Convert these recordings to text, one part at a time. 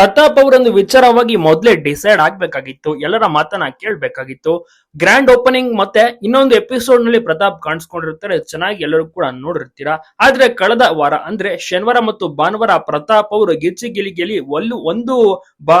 ಪ್ರತಾಪ್ ಅವರೊಂದು ವಿಚಾರವಾಗಿ ಮೊದಲೇ ಡಿಸೈಡ್ ಆಗ್ಬೇಕಾಗಿತ್ತು. ಎಲ್ಲರ ಮಾತನ್ನ ಕೇಳ್ಬೇಕಾಗಿತ್ತು. ಗ್ರ್ಯಾಂಡ್ ಓಪನಿಂಗ್ ಮತ್ತೆ ಇನ್ನೊಂದು ಎಪಿಸೋಡ್ನಲ್ಲಿ ಪ್ರತಾಪ್ ಕಾಣಿಸ್ಕೊಂಡಿರ್ತಾರೆ. ಚೆನ್ನಾಗಿ ಎಲ್ಲರೂ ಕೂಡ ನೋಡಿರ್ತೀರಾ. ಆದ್ರೆ ಕಳೆದ ವಾರ ಅಂದ್ರೆ ಶನಿವಾರ ಮತ್ತು ಭಾನುವಾರ ಪ್ರತಾಪ್ ಅವರು ಗಿಚ್ಚಿ ಗಿಲಿಗಿಲಿ ಒಲ್ಲು ಒಂದು ಬಾ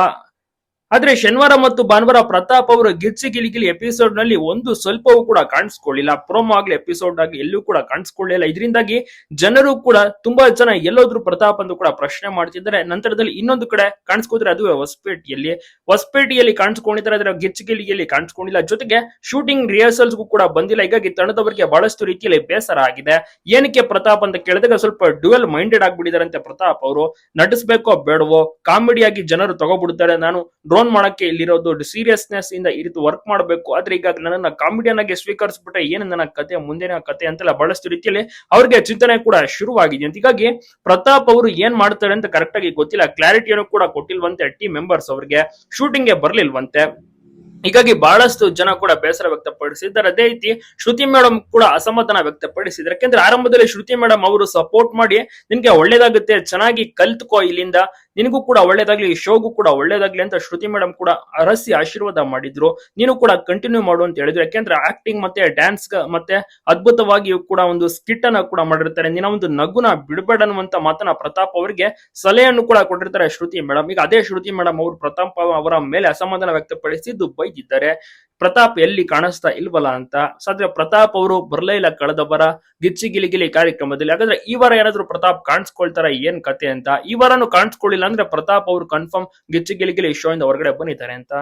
ಆದ್ರೆ ಶನಿವಾರ ಮತ್ತು ಭಾನುವಾರ ಪ್ರತಾಪ್ ಅವರು ಗಿಚ್ಚಿ ಗಿಲಿಗಿಲಿ ಎಪಿಸೋಡ್ನಲ್ಲಿ ಒಂದು ಸ್ವಲ್ಪವೂ ಕೂಡ ಕಾಣಿಸ್ಕೊಳ್ಳಿಲ್ಲ. ಪ್ರೋಮೋ ಆಗ್ಲಿ ಎಪಿಸೋಡ್ ಆಗ್ಲಿ ಎಲ್ಲೂ ಕೂಡ ಕಾಣಿಸ್ಕೊಳ್ಳಿಲ್ಲ ಇದರಿಂದಾಗಿ ಜನರು ಕೂಡ ತುಂಬಾ ಜನ ಎಲ್ಲೋದ್ರು ಪ್ರತಾಪ್ ಅಂತ ಕೂಡ ಪ್ರಶ್ನೆ ಮಾಡ್ತಿದ್ದಾರೆ. ನಂತರದಲ್ಲಿ ಇನ್ನೊಂದು ಕಡೆ ಕಾಣಿಸ್ಕೋದ್ರೆ ಅದು ಹೊಸಪೇಟೆಯಲ್ಲಿ. ಹೊಸಪೇಟೆಯಲ್ಲಿ ಕಾಣಿಸ್ಕೊಂಡಿದ್ದಾರೆ ಅದರ ಗಿಚ್ಚಿಗಿಲಿಯಲ್ಲಿ ಕಾಣಿಸ್ಕೊಂಡಿಲ್ಲ. ಜೊತೆಗೆ ಶೂಟಿಂಗ್ ರಿಹರ್ಸಲ್ಸ್ ಕೂಡ ಬಂದಿಲ್ಲ. ಹೀಗಾಗಿ ತಂಡದವರಿಗೆ ಬಹಳಷ್ಟು ರೀತಿಯಲ್ಲಿ ಬೇಸರ ಆಗಿದೆ. ಏನಕ್ಕೆ ಪ್ರತಾಪ್ ಅಂತ ಕೇಳಿದಾಗ ಸ್ವಲ್ಪ ಡ್ಯುಯಲ್ ಮೈಂಡೆಡ್ ಆಗ್ಬಿಟ್ಟಿದಾರಂತೆ ಪ್ರತಾಪ್ ಅವರು. ನಟಿಸ್ಬೇಕೋ ಬೇಡವೋ? ಕಾಮಿಡಿಯಾಗಿ ಜನರು ತಗೋಬಿಡ್ತಾರೆ. ನಾನು ಡ್ರೋನ್ ಮಾಡಕ್ಕೆ ಇಲ್ಲಿರೋದು ಸೀರಿಯಸ್ನೆಸ್ ಇಂದ ಈ ವರ್ಕ್ ಮಾಡಬೇಕು. ಆದ್ರೆ ಈಗ ನನ್ನ ಕಾಮಿಡಿಯನ್ ಆಗಿ ಸ್ವೀಕರಿಸ್ಬಿಟ್ರೆ ಏನು ನನ್ನ ಕತೆ, ಮುಂದಿನ ಕತೆ ಅಂತೆಲ್ಲ ಬಹಳಷ್ಟು ರೀತಿಯಲ್ಲಿ ಅವ್ರಿಗೆ ಚಿಂತನೆ ಕೂಡ ಶುರುವಾಗಿದೆ ಅಂತ. ಹೀಗಾಗಿ ಪ್ರತಾಪ್ ಅವರು ಏನ್ ಮಾಡ್ತಾರೆ ಅಂತ ಕರೆಕ್ಟ್ ಆಗಿ ಗೊತ್ತಿಲ್ಲ. ಕ್ಲಾರಿಟಿಯನ್ನು ಕೂಡ ಕೊಟ್ಟಿಲ್ವಂತೆ ಟೀಮ್ ಮೆಂಬರ್ಸ್ ಅವ್ರಿಗೆ. ಶೂಟಿಂಗ್ಗೆ ಬರ್ಲಿಲ್ವಂತೆ. ಹೀಗಾಗಿ ಬಹಳಷ್ಟು ಜನ ಕೂಡ ಬೇಸರ ವ್ಯಕ್ತಪಡಿಸಿದ್ದಾರೆ. ಅದೇ ರೀತಿ ಶ್ರುತಿ ಮೇಡಮ್ ಕೂಡ ಅಸಮಾಧಾನ ವ್ಯಕ್ತಪಡಿಸಿದ್ದಾರೆ. ಯಾಕೆಂದ್ರೆ ಆರಂಭದಲ್ಲಿ ಶ್ರುತಿ ಮೇಡಮ್ ಅವರು ಸಪೋರ್ಟ್ ಮಾಡಿ ನಿನ್ಗೆ ಒಳ್ಳೇದಾಗುತ್ತೆ, ಚೆನ್ನಾಗಿ ಕಲ್ತ್ಕೋ ಇಲ್ಲಿಂದ. ನಿನಗೂ ಕೂಡ ಒಳ್ಳೇದಾಗ್ಲಿ, ಈ ಶೋಗೂ ಕೂಡ ಒಳ್ಳೇದಾಗ್ಲಿ ಅಂತ ಶ್ರುತಿ ಮೇಡಮ್ ಕೂಡ ಅರಸಿ ಆಶೀರ್ವಾದ ಮಾಡಿದ್ರು. ನೀನು ಕೂಡ ಕಂಟಿನ್ಯೂ ಮಾಡು ಅಂತ ಹೇಳಿದ್ರು. ಯಾಕೆಂದ್ರೆ ಆಕ್ಟಿಂಗ್ ಮತ್ತೆ ಡ್ಯಾನ್ಸ್ ಮತ್ತೆ ಅದ್ಭುತವಾಗಿ ಕೂಡ ಒಂದು ಸ್ಕಿಟ್ ಅನ್ನ ಕೂಡ ಮಾಡಿರ್ತಾರೆ. ನಿನ್ನ ಒಂದು ನಗುನ ಬಿಡಬೇಡ ಅನ್ನುವಂತ ಮಾತನ್ನ ಪ್ರತಾಪ್ ಅವರಿಗೆ ಸಲಹೆಯನ್ನು ಕೂಡ ಕೊಟ್ಟಿರ್ತಾರೆ ಶ್ರುತಿ ಮೇಡಮ್ ಈಗ ಅದೇ ಶ್ರುತಿ ಮೇಡಮ್ ಅವರು ಪ್ರತಾಪ್ ಅವರ ಮೇಲೆ ಅಸಮಾಧಾನ ವ್ಯಕ್ತಪಡಿಸಿದ್ದು ಬೈದಿದ್ದಾರೆ. ಪ್ರತಾಪ್ ಎಲ್ಲಿ ಕಾಣಿಸ್ತಾ ಇಲ್ವಲ್ಲ ಅಂತ. ಸದ್ಯ ಪ್ರತಾಪ್ ಅವರು ಬರಲೇ ಇಲ್ಲ ಕಳೆದ ಬರ ಗಿಚ್ಚಿ ಗಿಲಿಗಿಲಿ ಕಾರ್ಯಕ್ರಮದಲ್ಲಿ. ಹಾಗಾದ್ರೆ ಈ ವಾರ ಏನಾದ್ರು ಪ್ರತಾಪ್ ಕಾಣಿಸ್ಕೊಳ್ತಾರ ಏನ್ ಕತೆ ಅಂತ? ಈ ವಾರನು ಅಂದ್ರೆ ಪ್ರತಾಪ್ ಅವರು ಕನ್ಫರ್ಮ್ ಗಿಚ್ಚಿ ಗಿಲಿಗಿಲಿ ಶೋ ಇಂದ ಹೊರಗಡೆ ಬಂದಿದ್ದಾರೆ ಅಂತ.